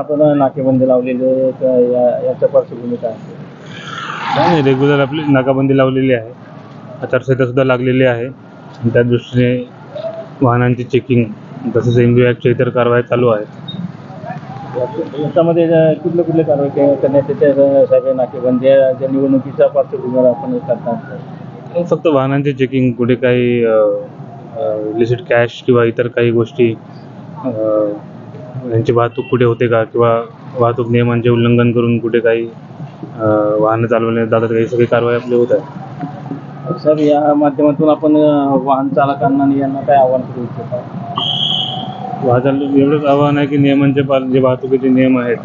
आपण नाकेबंदी लावलेली याच्या पार्श्वभूमी काय नाही रेग्युलर आपली नाकाबंदी लावलेली आहे. आचारसंहिता सुद्धा लागलेली आहे. आणि त्या दृष्टीने वाहनांची चेकिंग तसेच एम बी ॲक्टच्या इतर कारवाई चालू आहेत याच्यामध्ये कुठले कुठले कारवाई के- करण्यात येते साहेब नाकेबंदी आहे, ज्या निवडणुकीच्या पार्श्वभूमीवर आपण हे करतात फक्त वाहनांची चेकिंग कुठे काही लिसिट कॅश किंवा इतर काही गोष्टी अ, यांची वाहतूक कुठे होते का? किंवा वाहतूक नियमांचे उल्लंघन करून कुठे काही वाहनं चालवले जातात काही सगळी कारवाई आपली होत आहे. सर या माध्यमातून आपण वाहन चालकांना यांना काय आव्हान करू इच्छिता? वाहन एवढंच आव्हान आहे की नियमांचे पाल जे वाहतुकीचे नियम आहेत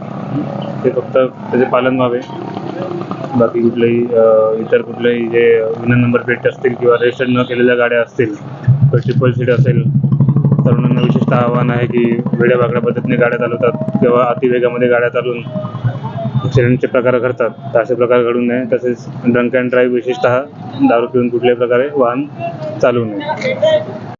ते फक्त त्याचे पालन व्हावे. बाकी कुठलेही इतर कुठलेही जे विना नंबर प्लेट असतील किंवा रजिस्टर न केलेल्या गाड्या असतील किंवा ट्रिपल सीट असेल तरुणांना विशेषतः आव्हान आहे की वेड्या वाकड्या पद्धतीने गाड्या चालवतात किंवा अतिवेगामध्ये गाड्या चालवून ॲक्सिडेंटचे प्रकार घडतात. तर असे प्रकार घडू नये. तसेच ड्रंक अँड ड्राईव्ह विशेषतः दारू पिऊन कुठल्याही प्रकारे वाहन चालवू नये.